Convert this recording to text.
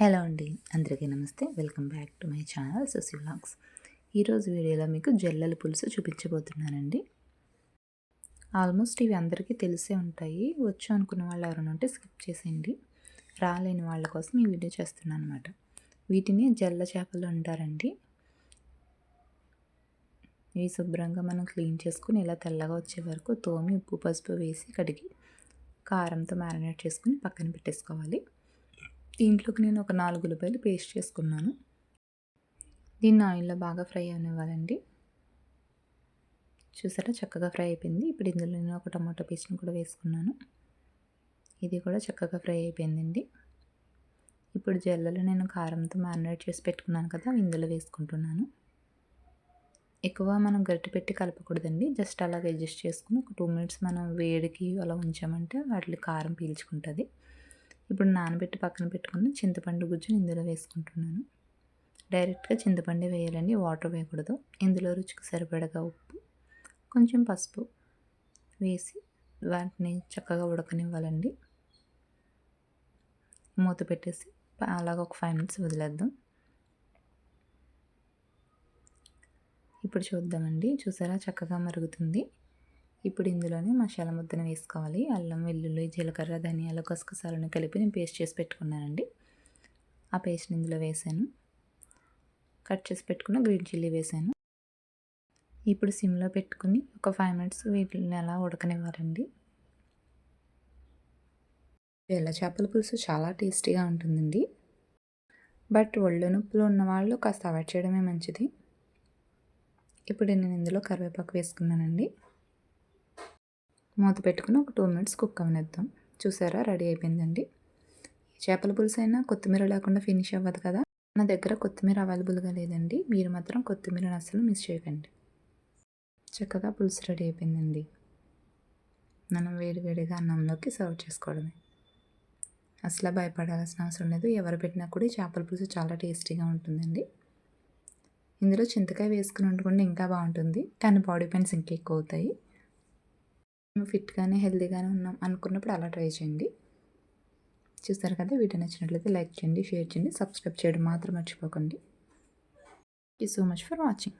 Hello అండి అందరికీ నమస్తే. Welcome back to my channel Susi vlogs. ఈరోజు వీడియోలో మీకు జల్లల పులుసు చూపించబోతున్నానండి. ఆల్మోస్ట్ ఇవి అందరికీ తెలిసే ఉంటాయి. వచ్చు అనుకున్న వాళ్ళు ఎవరైనా ఉంటే స్కిప్ చేసేయండి. రాలేని వాళ్ళ కోసం ఈ వీడియో చేస్తున్నాను అనమాట వీటిని జల్ల చేపలు అంటారండి. ఇవి శుభ్రంగా మనం క్లీన్ చేసుకుని ఇలా తెల్లగా వచ్చే వరకు తోమి ఉప్పు పసుపు వేసి కడిగి కారంతో మ్యారినేట్ చేసుకుని పక్కన పెట్టేసుకోవాలి. దీంట్లోకి నేను ఒక నాలుగు ఉల్లిపాయలు పేస్ట్ చేసుకున్నాను. దీన్ని ఆయిల్లో బాగా ఫ్రై అనివ్వాలండి చూసారా? చక్కగా ఫ్రై అయిపోయింది. ఇప్పుడు ఇందులో నేను ఒక టమాటో పేస్ట్ని కూడా వేసుకున్నాను. ఇది కూడా చక్కగా ఫ్రై అయిపోయిందండి. ఇప్పుడు జల్లలు నేను కారంతో మ్యారినేట్ చేసి పెట్టుకున్నాను కదా ఇందులో వేసుకుంటున్నాను. ఎక్కువ మనం గట్టి పెట్టి కలపకూడదండి. జస్ట్ అలాగ అడ్జస్ట్ చేసుకుని ఒక టూ మినిట్స్ మనం వేడికి అలా ఉంచామంటే వాటికి కారం పీల్చుకుంటుంది. ఇప్పుడు నానబెట్టి పక్కన పెట్టుకుని చింతపండు గుజ్జుని ఇందులో వేసుకుంటున్నాను. డైరెక్ట్గా చింతపండు వేయాలండి వాటర్ వేయకూడదు. ఇందులో రుచికి సరిపడగా ఉప్పు కొంచెం పసుపు వేసి వాటిని చక్కగా ఉడకనివ్వాలండి. మూత పెట్టేసి అలాగ ఒక ఫైవ్ మినిట్స్ వదిలేద్దాం. ఇప్పుడు చూద్దామండి. చూసారా? చక్కగా మరుగుతుంది. ఇప్పుడు ఇందులోనే మసాలా ముద్దను వేసుకోవాలి. అల్లం వెల్లుల్లి జీలకర్ర ధనియాలు గసగసాలను కలిపి నేను పేస్ట్ చేసి పెట్టుకున్నానండి. ఆ పేస్ట్ని ఇందులో వేసాను. కట్ చేసి పెట్టుకున్న గ్రీన్ చిల్లీ వేసాను. ఇప్పుడు సిమ్లో పెట్టుకుని ఒక ఫైవ్ మినిట్స్ వీటిని అలా ఉడకనివ్వాలండి. తెల్ల చేపల పులుసు చాలా టేస్టీగా ఉంటుందండి. బట్ ఒళ్ళు నొప్పులు ఉన్న వాళ్ళు కాస్త అవాయిడ్ చేయడమే మంచిది. ఇప్పుడు నేను ఇందులో కరివేపాకు వేసుకున్నానండి. మూత పెట్టుకుని ఒక టూ మినిట్స్ కుక్ అవనిద్దాం. చూసారా? రెడీ అయిపోయిందండి. చేపల పులుసు అయినా కొత్తిమీర లేకుండా ఫినిష్ అవ్వదు కదా? మన దగ్గర కొత్తిమీర అవైలబుల్గా లేదండి. మీరు మాత్రం కొత్తిమీర అసలు మిస్ చేయకండి. చక్కగా పులుసు రెడీ అయిపోయిందండి. మనం వేడివేడిగా అన్నంలోకి సర్వ్ చేసుకోవడమే. అసలు భయపడాల్సిన అవసరం లేదు. ఎవరు పెట్టినా కూడా చేపల పులుసు చాలా టేస్టీగా ఉంటుందండి. ఇందులో చింతకాయ వేసుకుని వండుకుంటే ఇంకా బాగుంటుంది. కానీ బాడీ పెయిన్స్ ఇంకా ఎక్కువ అవుతాయి. ఫిట్గానే హెల్తీగానే ఉన్నాం అనుకున్నప్పుడు అలా ట్రై చేయండి. చూస్తారు కదా వీడియో నచ్చినట్లయితే లైక్ చేయండి షేర్ చేయండి సబ్స్క్రైబ్ చేయడం మాత్రం మర్చిపోకండి. Thank you so much for watching